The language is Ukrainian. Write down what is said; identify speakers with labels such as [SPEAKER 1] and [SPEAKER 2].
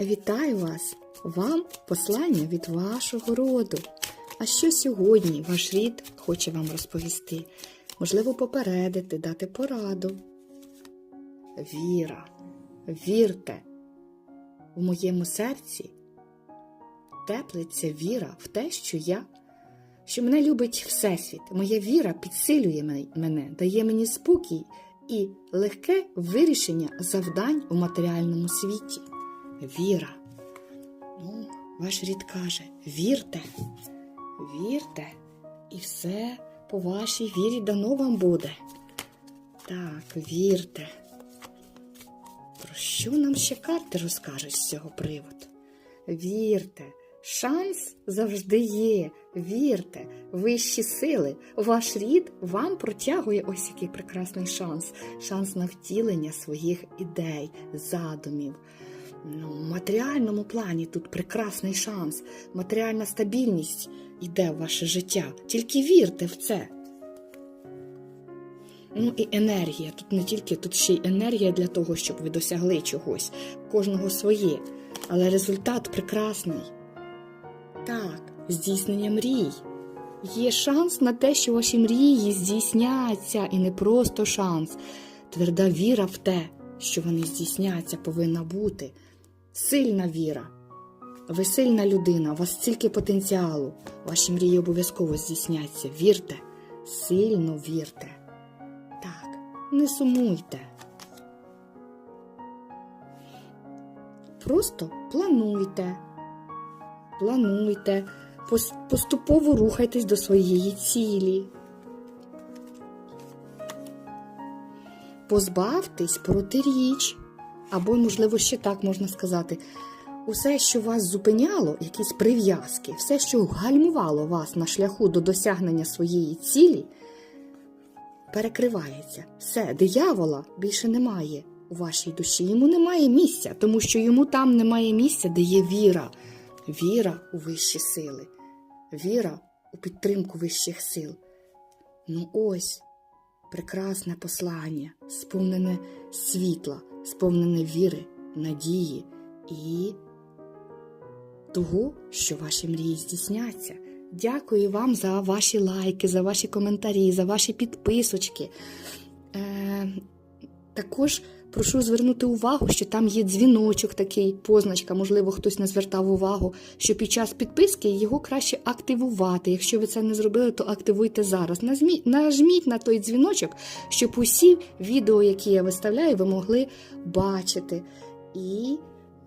[SPEAKER 1] Вітаю вас! Вам послання від вашого роду. А що сьогодні ваш рід хоче вам розповісти? Можливо, попередити, дати пораду. Віра, вірте, в моєму серці теплиться віра в те, що я, що мене любить Всесвіт. Моя віра підсилює мене, дає мені спокій і легке вирішення завдань у матеріальному світі. Віра. Ну, ваш рід каже: вірте, вірте, і все по вашій вірі дано вам буде. Так, вірте. Про що нам ще карти розкажуть з цього приводу? Вірте, шанс завжди є. Вірте, вищі сили, ваш рід вам протягує ось який прекрасний шанс. Шанс на втілення своїх ідей, задумів. Ну, в матеріальному плані тут прекрасний шанс. Матеріальна стабільність йде в ваше життя. Тільки вірте в це. Ну і енергія. Тут не тільки тут ще й енергія для того, щоб ви досягли чогось. Кожного своє. Але результат прекрасний. Так, здійснення мрій. Є шанс на те, що ваші мрії здійсняться, і не просто шанс. Тверда віра в те, що вони здійсняться, повинна бути. Сильна віра. Ви сильна людина, у вас стільки потенціалу. Ваші мрії обов'язково здійсняться. Вірте, сильно вірте. Так, не сумуйте. Просто плануйте. Плануйте, поступово рухайтесь до своєї цілі. Позбавтесь протиріч, або, можливо, ще так можна сказати, усе, що вас зупиняло, якісь прив'язки, все, що гальмувало вас на шляху до досягнення своєї цілі, перекривається. Все, диявола більше немає у вашій душі. Йому немає місця, тому що йому там немає місця, де є віра. Віра у вищі сили, віра у підтримку вищих сил. Ну ось прекрасне послання, сповнене світла, сповнене віри, надії і того, що ваші мрії здійсняться. Дякую вам за ваші лайки, за ваші коментарі, за ваші підписочки. Е, також прошу звернути увагу, що там є дзвіночок, такий позначка, можливо, хтось не звертав увагу, що під час підписки його краще активувати. Якщо ви це не зробили, то активуйте зараз. Нажміть на той дзвіночок, щоб усі відео, які я виставляю, ви могли бачити. І